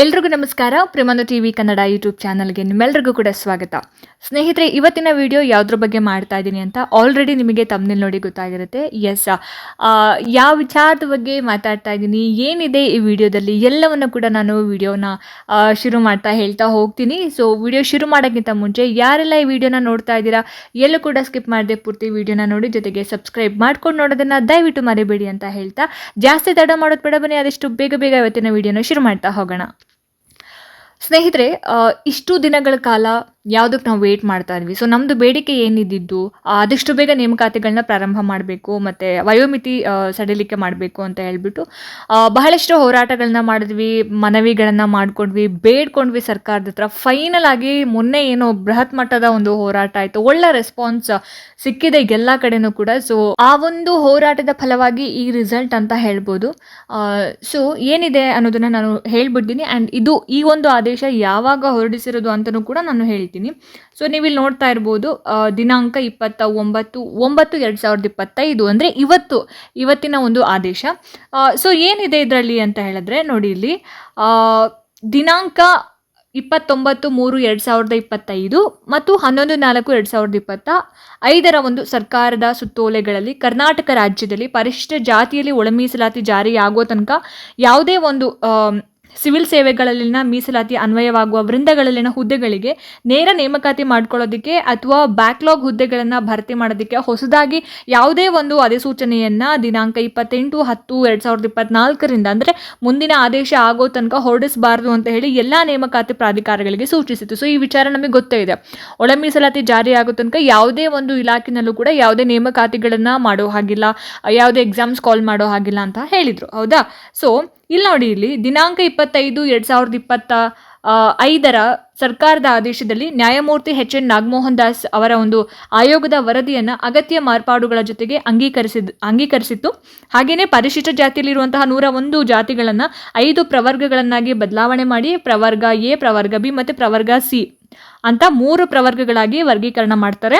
ಎಲ್ರಿಗೂ ನಮಸ್ಕಾರ. ಪ್ರೇಮಾನು ಟಿ ವಿ ಕನ್ನಡ ಯೂಟ್ಯೂಬ್ ಚಾನಲ್ಗೆ ನಿಮ್ಮೆಲ್ರಿಗೂ ಕೂಡ ಸ್ವಾಗತ. ಸ್ನೇಹಿತರೆ, ಇವತ್ತಿನ ವಿಡಿಯೋ ಯಾವುದ್ರ ಬಗ್ಗೆ ಮಾಡ್ತಾ ಇದ್ದೀನಿ ಅಂತ ಆಲ್ರೆಡಿ ನಿಮಗೆ ತಮ್ಮನೇಲಿ ನೋಡಿ ಗೊತ್ತಾಗಿರುತ್ತೆ. ಎಸ್ ಯಾವ ವಿಚಾರದ ಬಗ್ಗೆ ಮಾತಾಡ್ತಾ ಇದ್ದೀನಿ ಏನಿದೆ ಈ ವಿಡಿಯೋದಲ್ಲಿ ಎಲ್ಲವನ್ನು ಕೂಡ ನಾನು ವಿಡಿಯೋನ ಶುರು ಮಾಡ್ತಾ ಹೇಳ್ತಾ ಹೋಗ್ತೀನಿ. ಸೊ ವಿಡಿಯೋ ಶುರು ಮಾಡೋಕ್ಕಿಂತ ಮುಂಚೆ ಯಾರೆಲ್ಲ ಈ ವಿಡಿಯೋನ ನೋಡ್ತಾ ಇದ್ದೀರಾ, ಎಲ್ಲೂ ಕೂಡ ಸ್ಕಿಪ್ ಮಾಡದೆ ಪೂರ್ತಿ ವಿಡಿಯೋನ ನೋಡಿ ಜೊತೆಗೆ ಸಬ್ಸ್ಕ್ರೈಬ್ ಮಾಡ್ಕೊಂಡು ನೋಡೋದನ್ನು ದಯವಿಟ್ಟು ಮರಿಬೇಡಿ ಅಂತ ಹೇಳ್ತಾ. ಜಾಸ್ತಿ ತಡ ಮಾಡೋದು ಬೇಡ ಬನ್ನಿ, ಆದಷ್ಟು ಬೇಗ ಬೇಗ ಇವತ್ತಿನ ವಿಡಿಯೋನ ಶುರು ಮಾಡ್ತಾ ಹೋಗೋಣ. ಸ್ನೇಹಿತರೆ ಇಷ್ಟು ದಿನಗಳ ಕಾಲ ಯಾವುದಕ್ಕೆ ನಾವು ವೇಟ್ ಮಾಡ್ತಾ ಇದ್ವಿ. ಸೊ ನಮ್ಮದು ಬೇಡಿಕೆ ಏನಿದ್ದಿದ್ದು ಆದಷ್ಟು ಬೇಗ ನೇಮಕಾತಿಗಳನ್ನ ಪ್ರಾರಂಭ ಮಾಡಬೇಕು, ಮತ್ತು ವಯೋಮಿತಿ ಸಡಿಲಿಕೆ ಮಾಡಬೇಕು ಅಂತ ಹೇಳ್ಬಿಟ್ಟು ಬಹಳಷ್ಟು ಹೋರಾಟಗಳನ್ನ ಮಾಡಿದ್ವಿ, ಮನವಿಗಳನ್ನು ಮಾಡ್ಕೊಂಡ್ವಿ, ಬೇಡ್ಕೊಂಡ್ವಿ ಸರ್ಕಾರದ ಹತ್ರ. ಫೈನಲ್ ಆಗಿ ಮೊನ್ನೆ ಏನೋ ಬೃಹತ್ ಮಟ್ಟದ ಒಂದು ಹೋರಾಟ ಆಯಿತು. ಒಳ್ಳೆ ರೆಸ್ಪಾನ್ಸ್ ಸಿಕ್ಕಿದೆ ಎಲ್ಲ ಕಡೆನೂ ಕೂಡ. ಸೊ ಆ ಒಂದು ಹೋರಾಟದ ಫಲವಾಗಿ ಈ ರಿಸಲ್ಟ್ ಅಂತ ಹೇಳ್ಬೋದು. ಸೊ ಏನಿದೆ ಅನ್ನೋದನ್ನ ನಾನು ಹೇಳ್ಬಿಟ್ಟಿದ್ದೀನಿ ಆ್ಯಂಡ್ ಇದು ಈ ಒಂದು ಆದೇಶ ಯಾವಾಗ ಹೊರಡಿಸಿರೋದು ಅಂತಲೂ ಕೂಡ ನಾನು ಹೇಳ್ತೀನಿ. ಸೊ ನೀವಿಲ್ಲಿ ನೋಡ್ತಾ ಇರ್ಬೋದು ದಿನಾಂಕ ಇಪ್ಪತ್ತ ಒಂಬತ್ತು ಒಂಬತ್ತು ಎರಡು ಸಾವಿರದ ಇಪ್ಪತ್ತೈದು ಅಂದರೆ ಇವತ್ತು, ಇವತ್ತಿನ ಒಂದು ಆದೇಶ. ಸೊ ಏನಿದೆ ಇದರಲ್ಲಿ ಅಂತ ಹೇಳಿದ್ರೆ ನೋಡಿ ಇಲ್ಲಿ ದಿನಾಂಕ ಇಪ್ಪತ್ತೊಂಬತ್ತು ಮೂರು ಎರಡು ಸಾವಿರದ ಇಪ್ಪತ್ತೈದು ಮತ್ತು ಹನ್ನೊಂದು ನಾಲ್ಕು ಎರಡು ಸಾವಿರದ ಇಪ್ಪತ್ತ ಐದರ ಒಂದು ಸರ್ಕಾರದ ಸುತ್ತೋಲೆಗಳಲ್ಲಿ ಕರ್ನಾಟಕ ರಾಜ್ಯದಲ್ಲಿ ಪರಿಶಿಷ್ಟ ಜಾತಿಯಲ್ಲಿ ಒಳ ಮೀಸಲಾತಿ ಜಾರಿಯಾಗುವ ತನಕ ಯಾವುದೇ ಒಂದು ಸಿವಿಲ್ ಸೇವೆಗಳಲ್ಲಿನ ಮೀಸಲಾತಿ ಅನ್ವಯವಾಗುವ ವೃಂದಗಳಲ್ಲಿನ ಹುದ್ದೆಗಳಿಗೆ ನೇರ ನೇಮಕಾತಿ ಮಾಡ್ಕೊಳ್ಳೋದಕ್ಕೆ ಅಥವಾ ಬ್ಯಾಕ್ಲಾಗ್ ಹುದ್ದೆಗಳನ್ನು ಭರ್ತಿ ಮಾಡೋದಕ್ಕೆ ಹೊಸದಾಗಿ ಯಾವುದೇ ಒಂದು ಅಧಿಸೂಚನೆಯನ್ನು ದಿನಾಂಕ ಇಪ್ಪತ್ತೆಂಟು, ಹತ್ತು, ಎರಡು ಸಾವಿರದ ಇಪ್ಪತ್ನಾಲ್ಕರಿಂದ ಅಂದರೆ ಮುಂದಿನ ಆದೇಶ ಆಗೋ ತನಕ ಹೊರಡಿಸಬಾರ್ದು ಅಂತ ಹೇಳಿ ಎಲ್ಲ ನೇಮಕಾತಿ ಪ್ರಾಧಿಕಾರಗಳಿಗೆ ಸೂಚಿಸಿತು ಸೊ ಈ ವಿಚಾರ ನಮಗೆ ಗೊತ್ತೇ ಇದೆ. ಒಳ ಮೀಸಲಾತಿ ಜಾರಿ ಆಗೋ ತನಕ ಯಾವುದೇ ಒಂದು ಇಲಾಖೆಯಲ್ಲೂ ಕೂಡ ಯಾವುದೇ ನೇಮಕಾತಿಗಳನ್ನು ಮಾಡೋ ಹಾಗಿಲ್ಲ, ಯಾವುದೇ ಎಕ್ಸಾಮ್ಸ್ ಕಾಲ್ ಮಾಡೋ ಹಾಗಿಲ್ಲ ಅಂತ ಹೇಳಿದರು. ಹೌದಾ? ಸೊ ಇಲ್ಲಿ ನೋಡಿ ಇಲ್ಲಿ, ದಿನಾಂಕ ಇಪ್ಪತ್ತೈದು ಎರಡು ಸಾವಿರದ ಇಪ್ಪತ್ತ ಐದರ ಸರ್ಕಾರದ ಆದೇಶದಲ್ಲಿ ನ್ಯಾಯಮೂರ್ತಿ ಎಚ್ ಎನ್ ನಾಗಮೋಹನ್ ದಾಸ್ ಅವರ ಒಂದು ಆಯೋಗದ ವರದಿಯನ್ನು ಅಗತ್ಯ ಮಾರ್ಪಾಡುಗಳ ಜೊತೆಗೆ ಅಂಗೀಕರಿಸಿದ, ಅಂಗೀಕರಿಸಿತ್ತು. ಹಾಗೆಯೇ ಪರಿಶಿಷ್ಟ ಜಾತಿಯಲ್ಲಿರುವಂತಹ ನೂರ ಒಂದು ಜಾತಿಗಳನ್ನು ಐದು ಪ್ರವರ್ಗಗಳನ್ನಾಗಿ ಬದಲಾವಣೆ ಮಾಡಿ, ಪ್ರವರ್ಗ ಎ, ಪ್ರವರ್ಗ ಬಿ ಮತ್ತು ಪ್ರವರ್ಗ ಸಿ ಅಂತ ಮೂರು ಪ್ರವರ್ಗಗಳಾಗಿ ವರ್ಗೀಕರಣ ಮಾಡ್ತಾರೆ.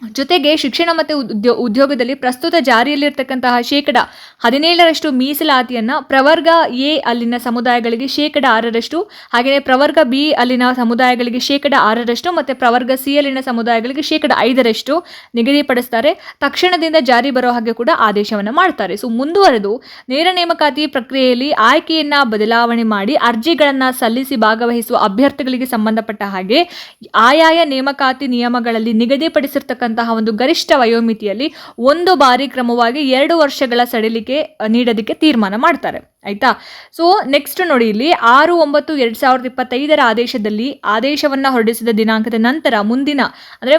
ಜೊತೆಗೆ ಶಿಕ್ಷಣ ಮತ್ತು ಉದ್ಯೋ, ಉದ್ಯೋಗದಲ್ಲಿ ಪ್ರಸ್ತುತ ಜಾರಿಯಲ್ಲಿರ್ತಕ್ಕಂತಹ ಶೇಕಡ ಹದಿನೇಳರಷ್ಟು ಮೀಸಲಾತಿಯನ್ನು ಪ್ರವರ್ಗ ಎ ಅಲ್ಲಿನ ಸಮುದಾಯಗಳಿಗೆ ಶೇಕಡ ಆರರಷ್ಟು, ಹಾಗೆಯೇ ಪ್ರವರ್ಗ ಬಿ ಅಲ್ಲಿನ ಸಮುದಾಯಗಳಿಗೆ ಶೇಕಡ ಆರರಷ್ಟು ಮತ್ತು ಪ್ರವರ್ಗ ಸಿ ಅಲ್ಲಿನ ಸಮುದಾಯಗಳಿಗೆ ಶೇಕಡ ಐದರಷ್ಟು ನಿಗದಿಪಡಿಸ್ತಾರೆ. ತಕ್ಷಣದಿಂದ ಜಾರಿ ಬರೋ ಹಾಗೆ ಕೂಡ ಆದೇಶವನ್ನು ಮಾಡ್ತಾರೆ. ಸೊ ಮುಂದುವರೆದು ನೇರ ನೇಮಕಾತಿ ಪ್ರಕ್ರಿಯೆಯಲ್ಲಿ ಆಯ್ಕೆಯನ್ನ ಬದಲಾವಣೆ ಮಾಡಿ ಅರ್ಜಿಗಳನ್ನು ಸಲ್ಲಿಸಿ ಭಾಗವಹಿಸುವ ಅಭ್ಯರ್ಥಿಗಳಿಗೆ ಸಂಬಂಧಪಟ್ಟ ಹಾಗೆ ಆಯಾಯ ನೇಮಕಾತಿ ನಿಯಮಗಳಲ್ಲಿ ನಿಗದಿಪಡಿಸಿರ್ತಕ್ಕಂತಹ ಒಂದು ಗರಿಷ್ಠ ವಯೋಮಿತಿಯಲ್ಲಿ ಒಂದು ಬಾರಿ ಕ್ರಮವಾಗಿ ಎರಡು ವರ್ಷಗಳ ಸಡಿಲಿಕೆ ನೀಡೋದಕ್ಕೆ ತೀರ್ಮಾನ ಮಾಡ್ತಾರೆ. ಆಯ್ತಾ? ಸೊ ನೆಕ್ಸ್ಟ್ ನೋಡಿ ಇಲ್ಲಿ, ಆರು, ಒಂಬತ್ತು, ಎರಡು ಸಾವಿರದ ಇಪ್ಪತ್ತೈದರ ಆದೇಶದಲ್ಲಿ ಆದೇಶವನ್ನು ಹೊರಡಿಸಿದ ದಿನಾಂಕದ ನಂತರ ಮುಂದಿನ, ಅಂದರೆ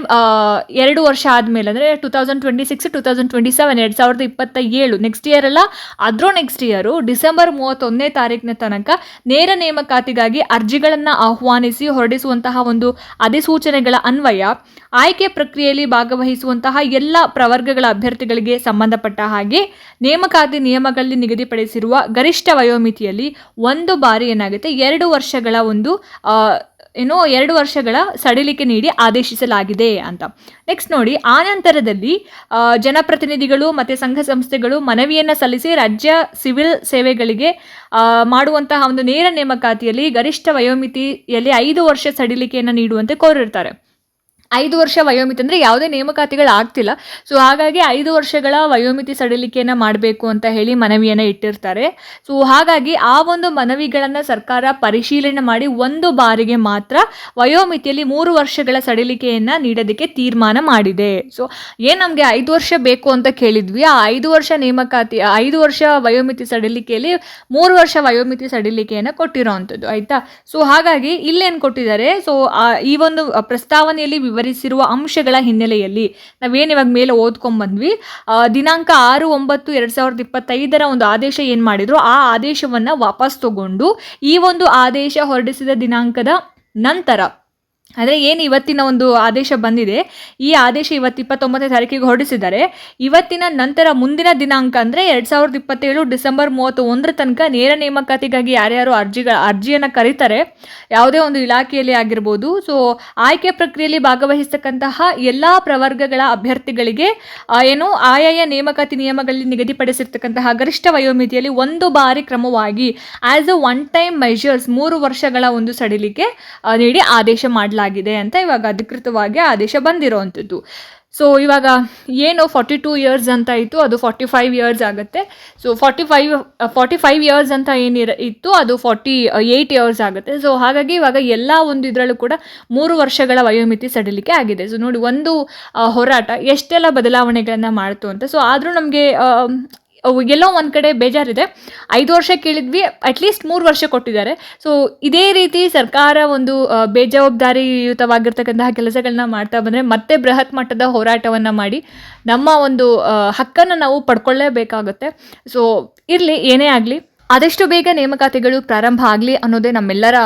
ಎರಡು ವರ್ಷ ಆದಮೇಲೆ, ಅಂದರೆ two thousand twenty six two thousand twenty seven ಎರಡು ಸಾವಿರದ ಇಪ್ಪತ್ತ ಏಳು ನೆಕ್ಸ್ಟ್ ಇಯರ್ ಅಲ್ಲ ಅದ್ರೂ ನೆಕ್ಸ್ಟ್ ಇಯರು ಡಿಸೆಂಬರ್ ಮೂವತ್ತೊಂದನೇ ತಾರೀಕಿನ ತನಕ ನೇರ ನೇಮಕಾತಿಗಾಗಿ ಅರ್ಜಿಗಳನ್ನು ಆಹ್ವಾನಿಸಿ ಹೊರಡಿಸುವಂತಹ ಒಂದು ಅಧಿಸೂಚನೆಗಳ ಅನ್ವಯ, ಆಯ್ಕೆ ಪ್ರಕ್ರಿಯೆಯಲ್ಲಿ ಭಾಗವಹಿಸುವಂತಹ ಎಲ್ಲ ಪ್ರವರ್ಗಗಳ ಅಭ್ಯರ್ಥಿಗಳಿಗೆ ಸಂಬಂಧಪಟ್ಟ ಹಾಗೆ ನೇಮಕಾತಿ ನಿಯಮಗಳಲ್ಲಿ ನಿಗದಿಪಡಿಸಿರುವ ಗರಿಷ್ಠ ವಯೋಮಿತಿಯಲ್ಲಿ ಒಂದು ಬಾರಿ ಏನಾಗುತ್ತೆ, ಎರಡು ವರ್ಷಗಳ ಒಂದು ಏನೋ ಎರಡು ವರ್ಷಗಳ ಸಡಿಲಿಕೆ ನೀಡಿ ಆದೇಶಿಸಲಾಗಿದೆ ಅಂತ. ನೆಕ್ಸ್ಟ್ ನೋಡಿ, ಆ ನಂತರದಲ್ಲಿ ಜನಪ್ರತಿನಿಧಿಗಳು ಮತ್ತು ಸಂಘ ಸಂಸ್ಥೆಗಳು ಮನವಿಯನ್ನು ಸಲ್ಲಿಸಿ ರಾಜ್ಯ ಸಿವಿಲ್ ಸೇವೆಗಳಿಗೆ ಮಾಡುವಂತಹ ಒಂದು ನೇರ ನೇಮಕಾತಿಯಲ್ಲಿ ಗರಿಷ್ಠ ವಯೋಮಿತಿಯಲ್ಲಿ ಐದು ವರ್ಷ ಸಡಿಲಿಕೆಯನ್ನು ನೀಡುವಂತೆ ಕೋರಿರ್ತಾರೆ ಐದು ವರ್ಷ ವಯೋಮಿತಿ ಅಂದರೆ ಯಾವುದೇ ನೇಮಕಾತಿಗಳು ಆಗ್ತಿಲ್ಲ. ಸೊ ಹಾಗಾಗಿ ಐದು ವರ್ಷಗಳ ವಯೋಮಿತಿ ಸಡಿಲಿಕೆಯನ್ನು ಮಾಡಬೇಕು ಅಂತ ಹೇಳಿ ಮನವಿಯನ್ನು ಇಟ್ಟಿರ್ತಾರೆ. ಸೊ ಹಾಗಾಗಿ ಆ ಒಂದು ಮನವಿಗಳನ್ನು ಸರ್ಕಾರ ಪರಿಶೀಲನೆ ಮಾಡಿ ಒಂದು ಬಾರಿಗೆ ಮಾತ್ರ ವಯೋಮಿತಿಯಲ್ಲಿ ಮೂರು ವರ್ಷಗಳ ಸಡಿಲಿಕೆಯನ್ನು ನೀಡೋದಕ್ಕೆ ತೀರ್ಮಾನ ಮಾಡಿದೆ. ಸೊ ಏನು ನಮಗೆ ಐದು ವರ್ಷ ಬೇಕು ಅಂತ ಕೇಳಿದ್ವಿ. ಆ ಐದು ವರ್ಷ ನೇಮಕಾತಿ, ಐದು ವರ್ಷ ವಯೋಮಿತಿ ಸಡಿಲಿಕೆಯಲ್ಲಿ ಮೂರು ವರ್ಷ ವಯೋಮಿತಿ ಸಡಿಲಿಕೆಯನ್ನು ಕೊಟ್ಟಿರೋ ಅಂಥದ್ದು ಆಯಿತಾ? ಸೊ ಹಾಗಾಗಿ ಇಲ್ಲೇನು ಕೊಟ್ಟಿದ್ದಾರೆ? ಸೊ ಈ ಒಂದು ಪ್ರಸ್ತಾವನೆಯಲ್ಲಿ ವಿವರಿಸಿರುವ ಅಂಶಗಳ ಹಿನ್ನೆಲೆಯಲ್ಲಿ ನಾವೇನು ಇವಾಗ ಮೇಲೆ ಓದ್ಕೊಂಡ್ಬಂದ್ವಿ ದಿನಾಂಕ ಆರು ಒಂಬತ್ತು ಎರಡು ಸಾವಿರದ ಇಪ್ಪತ್ತೈದರ ಒಂದು ಆದೇಶ ಏನು ಮಾಡಿದ್ರು, ಆ ಆದೇಶವನ್ನು ವಾಪಸ್ ತಗೊಂಡು ಈ ಒಂದು ಆದೇಶ ಹೊರಡಿಸಿದ ದಿನಾಂಕದ ನಂತರ ಆದರೆ ಏನು ಇವತ್ತಿನ ಒಂದು ಆದೇಶ ಬಂದಿದೆ, ಈ ಆದೇಶ ಇವತ್ತು ಇಪ್ಪತ್ತೊಂಬತ್ತನೇ ತಾರೀಕಿಗೆ ಹೊರಡಿಸಿದ್ದಾರೆ. ಇವತ್ತಿನ ನಂತರ ಮುಂದಿನ ದಿನಾಂಕ ಅಂದರೆ ಎರಡು ಸಾವಿರದ ಇಪ್ಪತ್ತೇಳು ಡಿಸೆಂಬರ್ ಮೂವತ್ತು ಒಂದರ ತನಕ ನೇರ ನೇಮಕಾತಿಗಾಗಿ ಯಾರ್ಯಾರು ಅರ್ಜಿಗಳ ಅರ್ಜಿಯನ್ನು ಕರೀತಾರೆ, ಯಾವುದೇ ಒಂದು ಇಲಾಖೆಯಲ್ಲಿ ಆಗಿರ್ಬೋದು. ಸೊ ಆಯ್ಕೆ ಪ್ರಕ್ರಿಯೆಯಲ್ಲಿ ಭಾಗವಹಿಸತಕ್ಕಂತಹ ಎಲ್ಲ ಪ್ರವರ್ಗಗಳ ಅಭ್ಯರ್ಥಿಗಳಿಗೆ ಏನು, ಆಯಾಯ ನೇಮಕಾತಿ ನಿಯಮಗಳಲ್ಲಿ ನಿಗದಿಪಡಿಸಿರ್ತಕ್ಕಂತಹ ಗರಿಷ್ಠ ವಯೋಮಿತಿಯಲ್ಲಿ ಒಂದು ಬಾರಿ ಕ್ರಮವಾಗಿ as a one time measures ಮೂರು ವರ್ಷಗಳ ಒಂದು ಸಡಿಲಿಕೆ ನೀಡಿ ಆದೇಶ ಮಾಡಲಾಗಿದೆ ಅಂತ ಇವಾಗ ಅಧಿಕೃತವಾಗಿ ಆದೇಶ ಬಂದಿರೋವಂಥದ್ದು ಸೊ ಇವಾಗ ಏನು ಫಾರ್ಟಿ ಟೂ ಇಯರ್ಸ್ ಅಂತ ಇತ್ತು, ಅದು ಫಾರ್ಟಿ ಫೈವ್ ಇಯರ್ಸ್ ಆಗುತ್ತೆ. So forty five forty five years ಅಂತ ಏನಿರ, ಇತ್ತು, ಅದು ಫಾರ್ಟಿ ಏಯ್ಟ್ ಇಯರ್ಸ್ ಆಗುತ್ತೆ. ಸೊ ಹಾಗಾಗಿ ಇವಾಗ ಎಲ್ಲ ಒಂದು ಇದರಲ್ಲೂ ಕೂಡ ಮೂರು ವರ್ಷಗಳ ವಯೋಮಿತಿ ಸಡಿಲಿಕೆ ಆಗಿದೆ. ಸೊ ನೋಡಿ, ಒಂದು ಹೋರಾಟ ಎಷ್ಟೆಲ್ಲ ಬದಲಾವಣೆಗಳನ್ನು ಮಾಡ್ತು ಅಂತ. ಸೊ ಆದರೂ ನಮಗೆ ಎಲ್ಲೋ ಒಂದು ಕಡೆ ಬೇಜಾರಿದೆ. ಐದು ವರ್ಷ ಕೇಳಿದ್ವಿ ಅಟ್ಲೀಸ್ಟ್ ಮೂರು ವರ್ಷ ಕೊಟ್ಟಿದ್ದಾರೆ. ಸೊ ಇದೇ ರೀತಿ ಸರ್ಕಾರ ಒಂದು ಬೇಜವಾಬ್ದಾರಿಯುತವಾಗಿರ್ತಕ್ಕಂತಹ ಕೆಲಸಗಳನ್ನ ಮಾಡ್ತಾ ಬಂದರೆ ಮತ್ತೆ ಬೃಹತ್ ಮಟ್ಟದ ಹೋರಾಟವನ್ನು ಮಾಡಿ ನಮ್ಮ ಒಂದು ಹಕ್ಕನ್ನು ನಾವು ಪಡ್ಕೊಳ್ಳೇಬೇಕಾಗುತ್ತೆ. ಸೊ ಇರಲಿ, ಏನೇ ಆಗಲಿ. ಆದಷ್ಟು ಬೇಗ ನೇಮಕಾತಿಗಳು ಪ್ರಾರಂಭ ಆಗಲಿ ಅನ್ನೋದೇ ನಮ್ಮೆಲ್ಲರ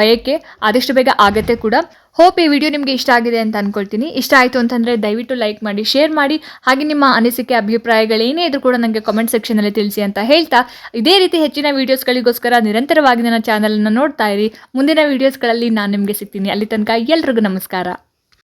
ಬಯಕೆ. ಆದಷ್ಟು ಬೇಗ ಆಗತ್ತೆ ಕೂಡ. ಹೋಪ್ ಈ ವಿಡಿಯೋ ನಿಮಗೆ ಇಷ್ಟ ಆಗಿದೆ ಅಂತ ಅನ್ಕೊಳ್ತೀನಿ. ಇಷ್ಟ ಆಯಿತು ಅಂತಂದರೆ ದಯವಿಟ್ಟು ಲೈಕ್ ಮಾಡಿ ಶೇರ್ ಮಾಡಿ. ಹಾಗೆ ನಿಮ್ಮ ಅನಿಸಿಕೆ ಅಭಿಪ್ರಾಯಗಳೇನೇ ಇದ್ರೂ ಕೂಡ ನನಗೆ ಕಾಮೆಂಟ್ ಸೆಕ್ಷನಲ್ಲಿ ತಿಳಿಸಿ ಅಂತ ಹೇಳ್ತಾ. ಇದೇ ರೀತಿ ಹೆಚ್ಚಿನ ವೀಡಿಯೋಸ್ಗಳಿಗೋಸ್ಕರ ನಿರಂತರವಾಗಿ ನನ್ನ ಚಾನಲನ್ನು ನೋಡ್ತಾ ಇರಿ. ಮುಂದಿನ ವೀಡಿಯೋಸ್ಗಳಲ್ಲಿ ನಾನು ನಿಮಗೆ ಸಿಗ್ತೀನಿ. ಅಲ್ಲಿ ತನಕ ಎಲ್ರಿಗೂ ನಮಸ್ಕಾರ.